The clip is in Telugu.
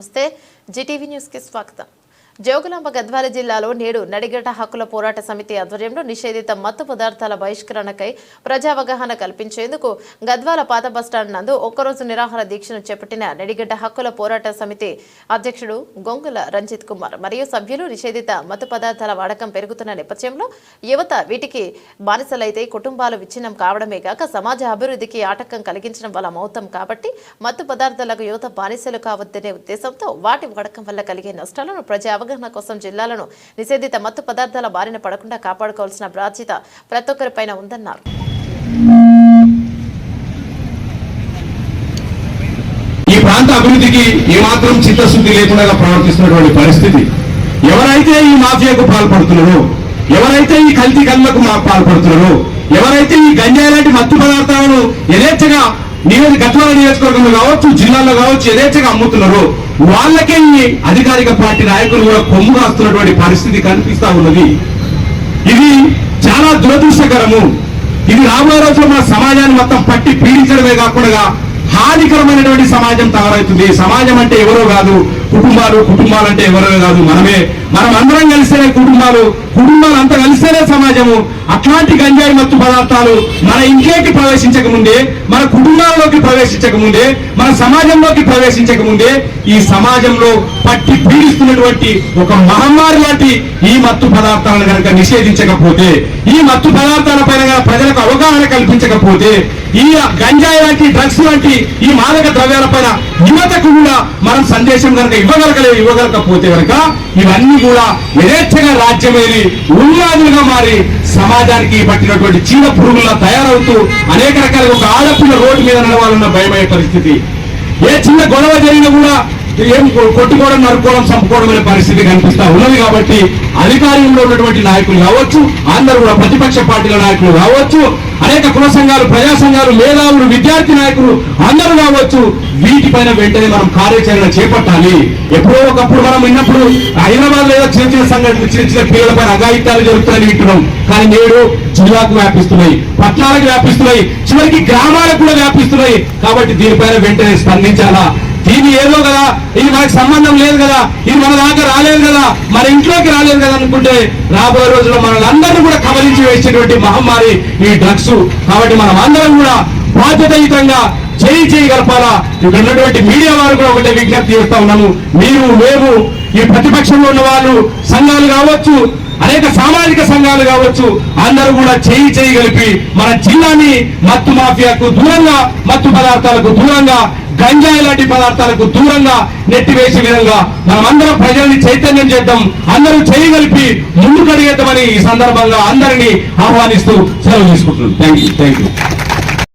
నమస్తే. జీటీవీ న్యూస్కి స్వాగతం. జోగులాంబ గద్వాల జిల్లాలో నేడు నడిగట హక్కుల పోరాట సమితి ఆధ్వర్యంలో నిషేధిత మత్తు పదార్థాల బహిష్కరణకై ప్రజా అవగాహన కల్పించేందుకు గద్వాల పాత బస్టాండ్ నందు ఒక్కరోజు నిరాహార దీక్షను చేపట్టిన నడిగడ్డ హక్కుల పోరాట సమితి అధ్యక్షుడు గొంగుల రంజిత్ కుమార్. మరియు సభ్యులు నిషేధిత మత్తు పదార్థాల వాడకం పెరుగుతున్న నేపథ్యంలో యువత వీటికి బానిసలైతే కుటుంబాలు విచ్ఛిన్నం కావడమే కాక సమాజ అభివృద్ధికి ఆటంకం కలిగించడం వల్ల మౌతం కాబట్టి మత్తు పదార్థాలకు యువత బానిసలు కావద్దనే ఉద్దేశంతో వాటి వాడకం వల్ల కలిగే నష్టాలను ప్రజా అవగాహన కోసం జిల్లాలను నిషేధిత మత్తు పదార్థాల బారిన పడకుండా కాపాడుకోవాల్సిన బాధ్యత ప్రతి ఒక్కరిపైన ఉందన్నారు. ఈ ప్రాంత అభివృద్ధికి ఏమాత్రం చిత్తశుద్ధి లేకుండా ప్రవర్తిస్తున్నటువంటి పరిస్థితి ఎవరైతే ఈ మాఫియాకు పాల్పడుతున్నారో ఎవరైతే ఈ కల్తీ కళ్ళకు పాల్పడుతున్నారో ఎవరైతే ఈ గంజాయి లాంటి మత్తు పదార్థాలను యథేచ్ఛగా నియోజక గద్వాల నియోజకవర్గంలో కావచ్చు జిల్లాలో కావచ్చు యథేచ్ఛగా అమ్ముతున్నారో. వాళ్ళకే ఈ అధికారిక పార్టీ నాయకులు కూడా కొమ్ము కాస్తున్నటువంటి పరిస్థితి కనిపిస్తా ఉన్నది. ఇది చాలా దురదృష్టకరము. ఇది రాబోయే రోజుల్లో మన సమాజాన్ని మొత్తం పట్టి పీడించడమే కాకుండా హానికరమైనటువంటి సమాజం తయారవుతుంది. సమాజం అంటే ఎవరో కాదు కుటుంబాలు కుటుంబాలు అంటే ఎవరో కాదు మనమే. మనం అందరం కలిస్తేనే కుటుంబాలు కుటుంబాలు అంతా కలిస్తేనే సమాజము. అట్లాంటి గంజాయి మత్తు పదార్థాలు మన ఇంట్లోకి ప్రవేశించక ముందే మన కుటుంబాల్లోకి ప్రవేశించక ముందే మన సమాజంలోకి ప్రవేశించక ముందే ఈ సమాజంలో పట్టి పీడిస్తున్నటువంటి ఒక మహమ్మారి లాంటి ఈ మత్తు పదార్థాలను కనుక నిషేధించకపోతే ఈ మత్తు పదార్థాల పైన ప్రజలకు అవగాహన కల్పించకపోతే ఈ గంజాయి లాంటి డ్రగ్స్ లాంటి ఈ మాదక ద్రవ్యాలపైన యువతకు కూడా మనం సందేశం కనుక ఇవ్వగలగలే ఇవ్వగలకపోతే కనుక ఇవన్నీ కూడా యథేచ్ఛగా రాజ్యమేది ఉన్మాదులుగా మారి సమాజానికి పట్టినటువంటి చీడ పురుగులా తయారవుతూ అనేక రకాలుగా ఒక ఆడపిల్ల రోడ్డు మీద నడవాలన్న భయమయ్యే పరిస్థితి. ఏ చిన్న గొడవ జరిగినా కూడా ఏం కొట్టుకోవడం నరుకోవడం చంపుకోవడం అనే పరిస్థితి కనిపిస్తా ఉన్నది కాబట్టి అధికారంలో ఉన్నటువంటి నాయకులు కావచ్చు అందరూ కూడా ప్రతిపక్ష పార్టీల నాయకులు కావచ్చు అనేక కుల సంఘాలు ప్రజా సంఘాలు మేధావులు విద్యార్థి నాయకులు అందరూ కావచ్చు వీటిపైన వెంటనే మనం కార్యాచరణ చేపట్టాలి. ఎప్పుడో ఒకప్పుడు మనం విన్నప్పుడు హైదరాబాద్ లేదా చిన్న చిన్న సంఘటనలు చిన్న చిన్న పిల్లలపై అఘాయిత్యాలు జరుగుతాయని వింటున్నాం. కానీ నేడు జిల్లాకు వ్యాపిస్తున్నాయి పట్టణాలకు వ్యాపిస్తున్నాయి చివరికి గ్రామాలకు కూడా వ్యాపిస్తున్నాయి. కాబట్టి దీనిపైన వెంటనే స్పందించాలా? దీన్ని ఏదో ఇది మనకు సంబంధం లేదు కదా. ఇది మన దాకా రాలేదు కదా. మన ఇంట్లోకి రాలేదు కదా అనుకుంటే రాబోయే రోజుల్లో మనల్ని అందరినీ కూడా కబలించి వేసేటువంటి మహమ్మారి ఈ డ్రగ్స్. కాబట్టి మనం అందరం కూడా బాధ్యతాయుతంగా చేయి చేయి గలపాలా ఇక్కడ ఉన్నటువంటి మీడియా వారు కూడా ఒకటే విజ్ఞప్తి చేస్తా ఉన్నాము. మీరు మేము ఈ ప్రతిపక్షంలో ఉన్న వాళ్ళు సంఘాలు కావచ్చు అనేక సామాజిక సంఘాలు కావచ్చు అందరూ కూడా చేయి చేయి కలిపి మన జిల్లాని మత్తు మాఫియాకు దూరంగా మత్తు పదార్థాలకు దూరంగా గంజాయి లాంటి పదార్థాలకు దూరంగా నెట్టివేసే విధంగా మనమందరం ప్రజల్ని చైతన్యం చేద్దాం అందరూ చేయగలిపి ముందుకడిగేద్దామని ఈ సందర్భంగా అందరినీ ఆహ్వానిస్తూ సెలవు తీసుకుంటున్నాం. Thank you thank you